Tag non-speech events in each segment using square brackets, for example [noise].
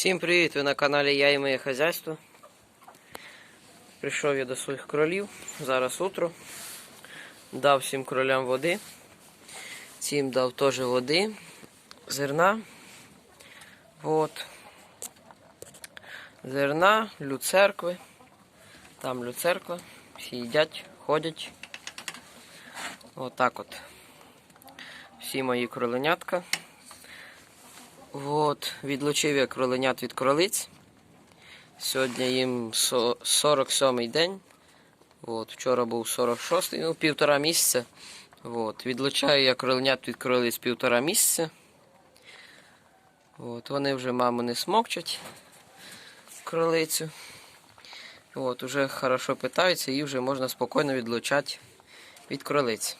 Всім привіт! Ви на каналі Я і моє хазяйство. Прийшов я до своїх кролів. Зараз утро. Дав всім кролям води. Цим дав теж води, зерна. Вот. Зерна, люцеркви. Там люцерква. Всі їдять, ходять. Отак от. Всі мої кроленятка. От, відлучив я кроленят від кролиць. Сьогодні їм 47-й день. От, вчора був 46-й, ну, півтора місяця. От, відлучаю я кроленят від кролиць півтора місяця. От, вони вже маму не смокчать кролицю. От, уже хорошо питаються і вже можна спокійно відлучати від кролиць.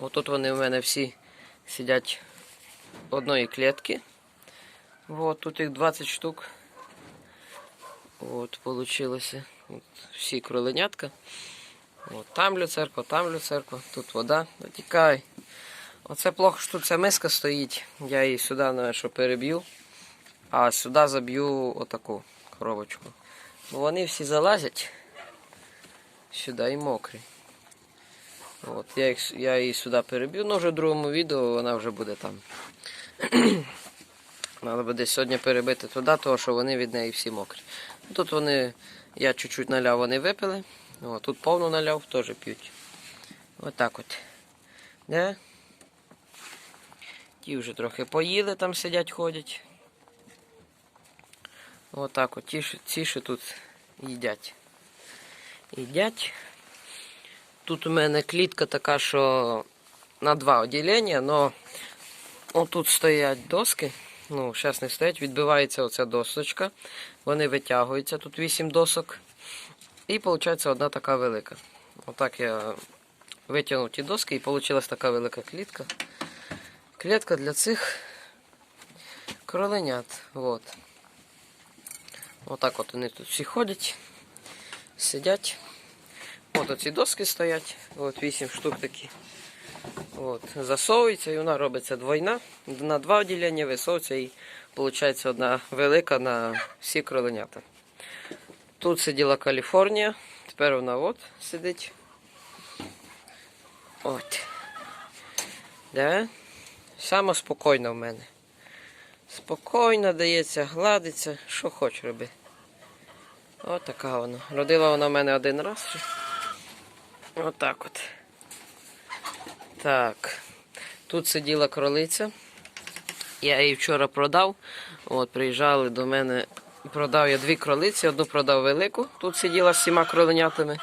От тут вони в мене всі сидять одної клітки. Вот, тут їх 20 штук. От, получилося. От, всі кроленятка. От, там люцерква, там люцерква, тут вода. Дотікай. Оце плохо, що тут ця миска стоїть. Я її сюди на що переб'ю. А сюди заб'ю отаку коробочку. Бо вони всі залазять сюди і мокрі. От, я, їх, я її сюди переб'ю, ну вже в другому відео вона вже буде там. [clears throat] Треба буде сьогодні перебити туди, тому що вони від неї всі мокрі. Тут вони, я чуть-чуть наляв, вони випили. О, тут повну наляв, теж п'ють. Отак от. Да? Ті вже трохи поїли, там сидять, ходять. Отак от. Ті, ці ще тут їдять. Їдять. Тут у мене клітка така, що на два відділення, але отут стоять доски. Ну, зараз не стоять, відбивається оця досочка. Вони витягуються, тут 8 досок. І виходить одна така велика. Отак я витягнув ті доски і вийшла така велика клітка. Клітка для цих кроленят. Вот. Отак от вони тут всі ходять, сидять. От оці доски стоять, от 8 штук такі. От, засовується і вона робиться двойна. На два відділення висовується і виходить одна велика на всі кроленята. Тут сиділа Каліфорнія, тепер вона от сидить. От. Да? Саме спокійно в мене. Спокійно дається, гладиться, що хоч роби. От така вона. Родила вона в мене один раз. Отак от. Так. Тут сиділа кролиця. Я її вчора продав. От, приїжджали до мене. Продав я дві кролиці, одну продав велику. Тут сиділа з сіма кроленятами.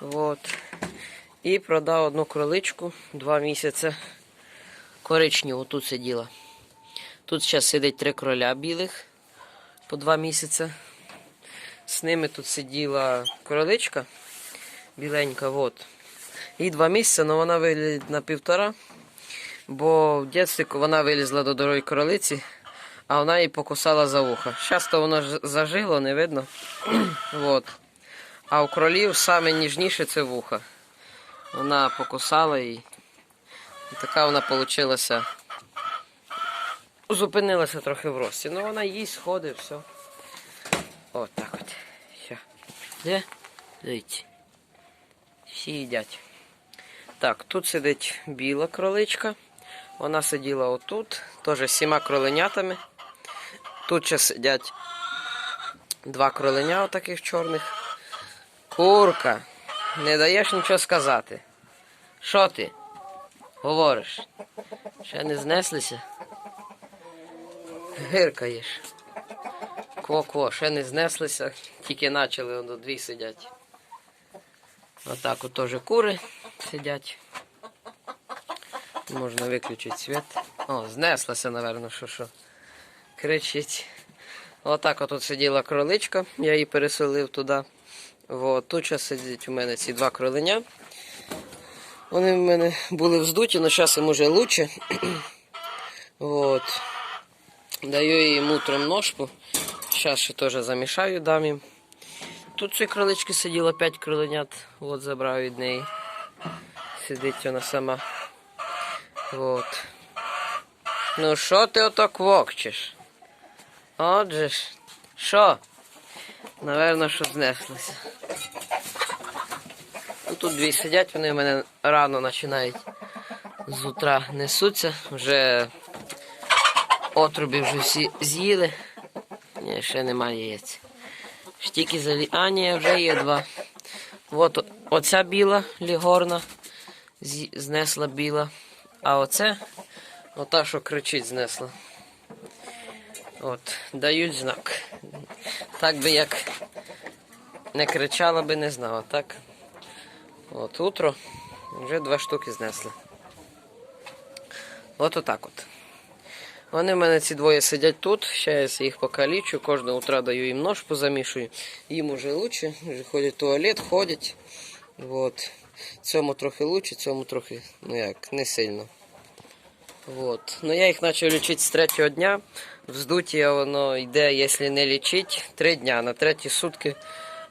От. І продав одну кроличку два місяці. Коричневу тут сиділа. Тут зараз сидить три кроля білих по два місяці. З ними тут сиділа кроличка біленька. от. Їй два місяці, але вона вилізла на півтора. Бо в дитинстві вона вилізла до дорогої кролиці, а вона її покусала за вуха. Зараз воно зажило, не видно. [clears throat] вот. А у кролів саме ніжніше це вуха. Вона покусала її. І така вона вийшла. Зупинилася трохи в рості. Ну вона їсть, ходить, все. От так от. Все. Де? Дивіться. Всі їдять. Так, тут сидить біла кроличка. Вона сиділа отут, теж з сіма кроленятами. Тут ще сидять два кроленя таких чорних. Курка, не даєш нічого сказати. Що ти? Говориш? Ще не знеслися? Гиркаєш. Кво-кво, ще не знеслися, тільки почали, воно дві сидять. Отак от теж кури сидять. Можна виключити світ. О, знеслася, напевно, що що. Кричить. Отак от тут сиділа кроличка, я її переселив туди. От, тут зараз сидять у мене ці два кроленя. Вони в мене були вздуті, але зараз їм уже краще. От. Даю їм утром ножку. Зараз ще теж замішаю, дам їм. Тут ці кролички сиділо 5 кроленят, от забрав від неї. Сидить вона сама. От. Ну що ти ото квокчеш? Отже ж. Що? Наверно, що знеслося. Ну, тут дві сидять, вони в мене рано починають з утра несуться. Вже отруби вже всі з'їли. Ні, ще немає яєць. Тільки залі... А, ні, вже є два. От оця біла лігорна знесла біла. А оце ота, що кричить, знесла. От, дають знак. Так би як не кричала би, не знала, так? От утро вже два штуки знесли. От отак от. Вони в мене ці двоє сидять тут, ще я їх покалічу, кожного утра даю їм нож позамішую. Їм уже лучше, вже ходять в туалет, ходять. От. Цьому трохи лучше, цьому трохи, ну як, не сильно. Вот. Ну я їх почав лічити з третього дня. Вздуття воно йде, якщо не лічити, три дня. На треті сутки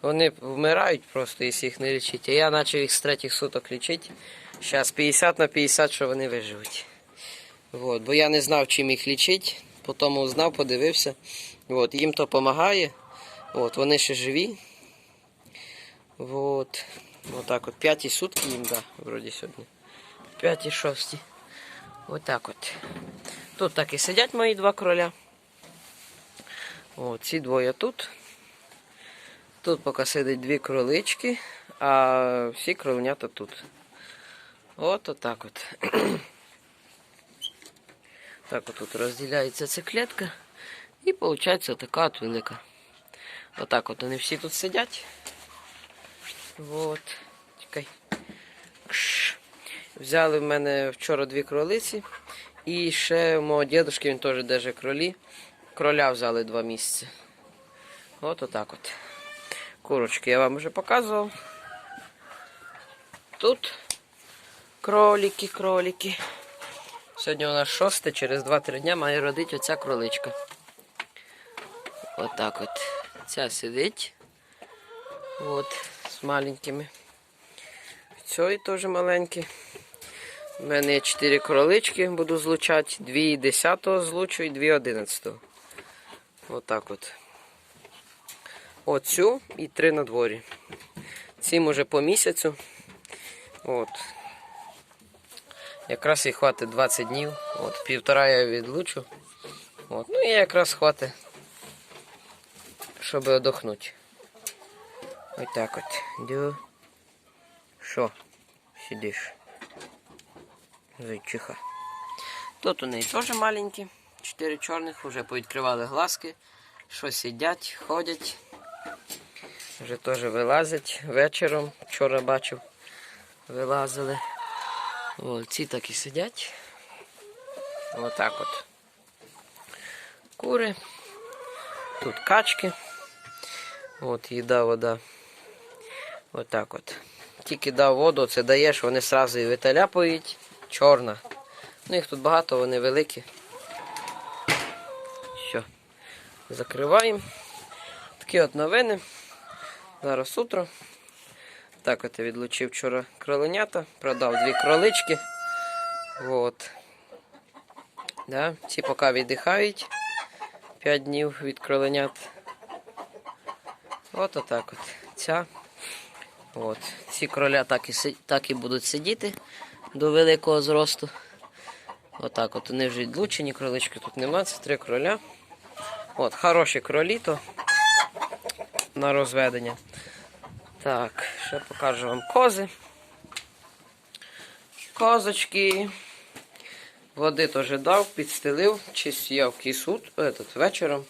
вони вмирають просто, якщо їх не лічити. А я почав їх з третіх суток лічити. Зараз 50 на 50, що вони виживуть. Вот. Бо я не знав, чим їх лічити. Потім узнав, подивився. Вот. Їм то допомагає. От. Вони ще живі. Вот. Отак от. П'яті сутки їм, да, вроді сьогодні. П'яті, шості. Отак от. Тут так і сидять мої два кроля. О, ці двоє тут. Тут поки сидять дві кролички, а всі кроленята тут. От отак от. Так от розділяється ця клітка. І виходить така от велика. Отак от вони всі тут сидять. От. Чекай. Взяли в мене вчора дві кролиці. І ще мого дідушки він теж держи кролі. Кроля взяли два місяці. От отак от. Курочки я вам вже показував. Тут кролики, кролики. Сьогодні у нас шосте, через 2-3 дня має родити оця кроличка. Отак от. Ця сидить. От, з маленькими. Цей теж маленький. У мене є 4 кролички, буду злучати. 2 10 злучу і 2 11. Отак от. Оцю і 3 на дворі. Цим уже по місяцю. От. Якраз їй хватить 20 днів. От, півтора я відлучу. От. Ну і якраз хватить, щоб одохнути. Ось так от. Дю. Що? Сидиш? Зайчиха. Тут у неї теж маленькі. Чотири чорних, вже повідкривали глазки. Що сидять, ходять. Вже теж вилазять вечором. Вчора бачив, вилазили. О, ці так і сидять. Отак от. Кури. Тут качки. От їда, вода. Отак от. Тільки дав воду, це даєш, вони одразу і виталяпують. Чорна. Ну їх тут багато, вони великі. Все. Закриваємо. Такі от новини. Зараз утро. Так от я відлучив вчора кроленята, продав дві кролички. От. Да, ці поки віддихають 5 днів від кроленят. От отак от. Ця. От. Ці кроля так і, так і будуть сидіти до великого зросту. Отак от вони вже відлучені, кролички тут нема, це три кроля. От, хороші кролі то на розведення. Так, ще покажу вам кози. Козочки. Води теж дав, підстелив, чистю я в кису этот, вечором.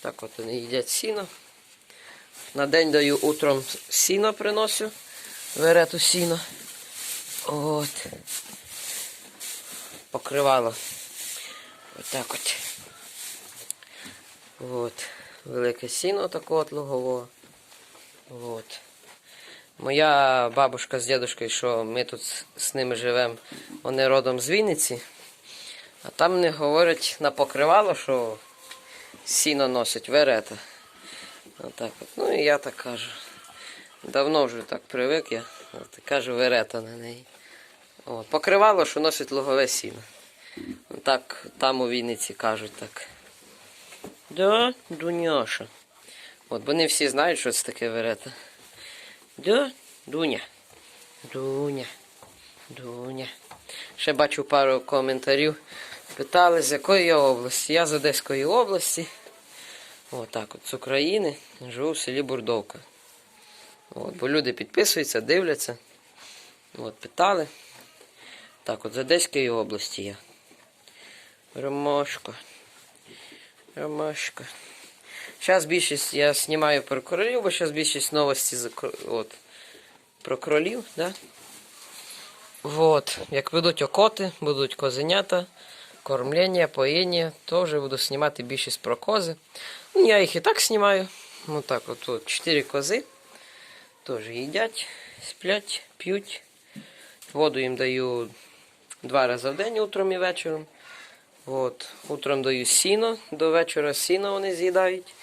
Так от вони їдять сіно. На день даю утром сіно приносю. Верету сіно. От. Покривало. Отак от. От. Велике сіно такого от лугового. Вот. Моя бабушка з дідушкою, що ми тут з- ними живемо, вони родом з Вінниці. А там не говорять на покривало, що сіно носить верета. Отак от. Ну і я так кажу. Давно вже так привик я. От, кажу верета на неї. От. Покривало, що носить лугове сіно. Так там у Вінниці кажуть так. Да, Дуняша. От, вони всі знають, що це таке верета. Да, Дуня. Дуня. Дуня. Ще бачу пару коментарів. Питали, з якої я області. Я з Одеської області. Отак от з України. Живу в селі Бурдовка. От, бо люди підписуються, дивляться. От, питали. Так, от з Одеської області я. Ромашко. Ромашко. Зараз більшість я знімаю про кролів, бо зараз більшість новості за от, про кролів, да? Вот. Як ведуть окоти, будуть козенята, кормлення, поїння, то вже буду знімати більшість про кози. Ну, я їх і так знімаю. Ну так, от тут 4 кози. Теж їдять, сплять, п'ють. Воду їм даю два рази в день, утром і вечором. От. Утром даю сіно, до вечора сіно вони з'їдають,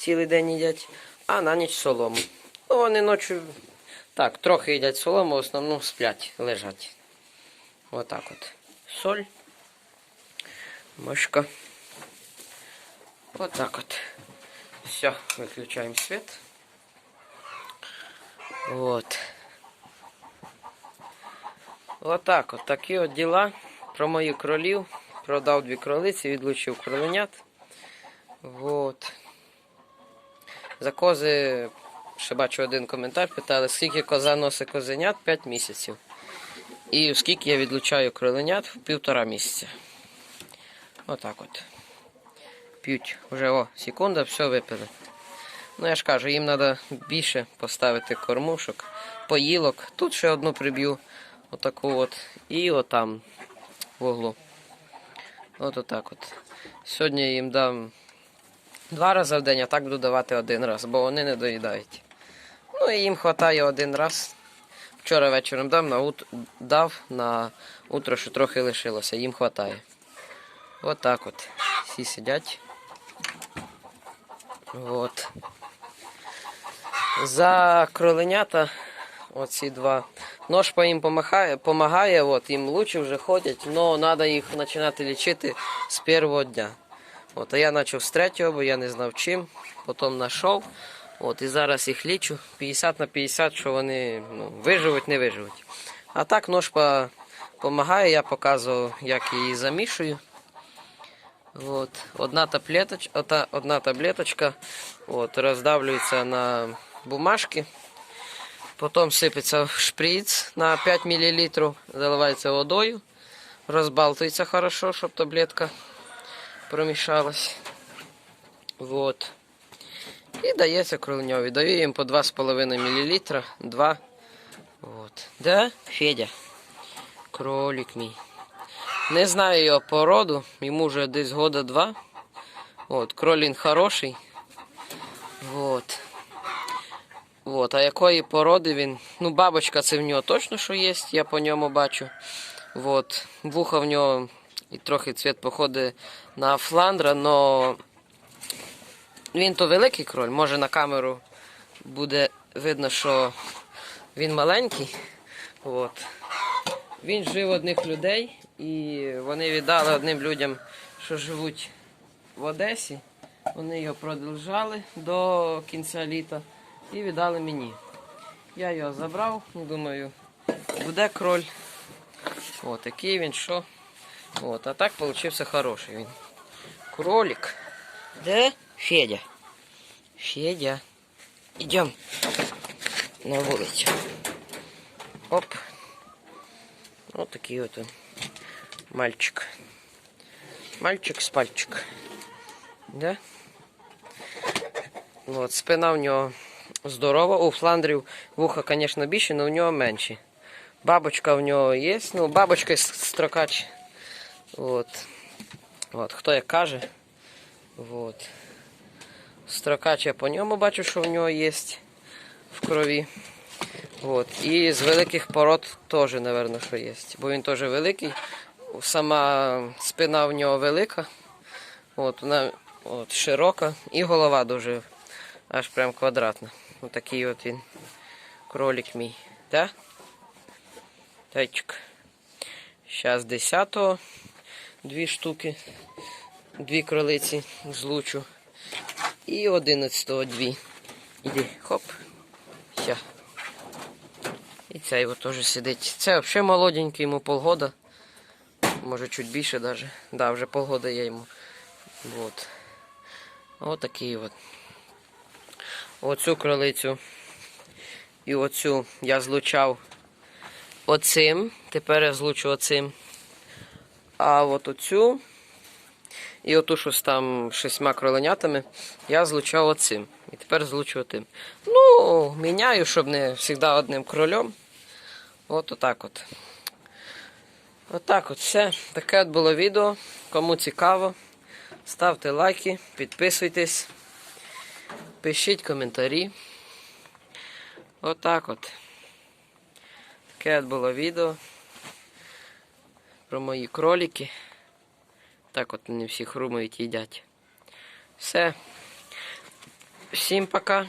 цілий день їдять, а на ніч солому. Ну, вони ночі так, трохи їдять солому, в основному сплять, лежать. Отак от. Соль. Мошка. Отак от. Все, виключаємо світ. Вот. Отак от. Такі от діла про моїх кролів. Продав дві кролиці, відлучив кроленят. Вот. За кози ще бачу один коментар, питали, скільки коза носить козенят 5 місяців. І скільки я відлучаю кроленят півтора місяця. Отак от. П'ють. Вже о, секунда, все випили. Ну я ж кажу, їм треба більше поставити кормушок, поїлок. Тут ще одну приб'ю. Отаку от. І отам в углу. От отак от. Сьогодні їм дам два рази в день, а так буду давати один раз, бо вони не доїдають. Ну і їм вистачає один раз. Вчора вечором дав на ут... дав на утро, що трохи лишилося, їм вистачає. Отак от. Всі сидять. От. За кроленята, оці два. Нож по їм помагає, помагає, от, їм лучше вже ходять, але треба їх починати лічити з першого дня. От, а я почав з третього, бо я не знав чим. Потім знайшов. От, і зараз їх лічу 50 на 50, що вони ну, виживуть, не виживуть. А так нож допомагає, я показував, як її замішую. От. Одна, таблеточ, одна таблеточка от, роздавлюється на бумажки. Потім сипеться в шприц на 5 мл, заливається водою, розбалтується хорошо, щоб таблетка промішалась. Вот. І дається кроленьові. Даю їм по 2,5 мл. 2. Вот. Да, Федя? Кролик мій. Не знаю його породу, йому вже десь года два. От, кролін хороший. Вот. Вот. А якої породи він? Ну, бабочка це в нього точно що є, я по ньому бачу. Вот. Вуха в нього і трохи цвіт походить на фландра, но він то великий кроль, може на камеру буде видно, що він маленький. От. Він жив одних людей, і вони віддали одним людям, що живуть в Одесі. Вони його продовжали до кінця літа і віддали мені. Я його забрав, думаю, буде кроль. От такий він що. От, а так получився хороший він. Кролик. Де? Федя. Федя. Идем на вулицю. Оп. Вот такий от він. Мальчик. Мальчик з пальчик. Да? Вот, спина в нього здорова. У фландрів вуха, звісно, більше, але в нього менші. Бабочка в нього є. Ну, бабочка строкач. Вот. Вот. Хто як каже. Вот. Строкач я по ньому бачу, що в нього є в крові. От. І з великих пород теж, мабуть, що є. Бо він теж великий. Сама спина в нього велика. От, вона от, широка і голова дуже аж прям квадратна. Ось такий от він. Кролик мій. Да? Тайчик. Зараз 10-го. Дві штуки. Дві кролиці злучу. І 11 дві. Іди, хоп. Ща. І цей от теж сидить. Це взагалі молоденький, йому полгода. Може чуть більше навіть. Да, вже полгода я йому. Вот. Отакий от. Оцю кролицю і оцю я злучав оцим. Тепер я злучу оцим. А от оцю і оту, що з там шістьма кроленятами, я злучав оцим. І тепер злучу тим. Ну, міняю, щоб не завжди одним кролем. От отак от. Отак от все. Таке от було відео. Кому цікаво, ставте лайки, підписуйтесь, пишіть коментарі. Отак от. Таке от було відео про мої кролики. Так от вони всі хрумають їдять. Все. Всім пока.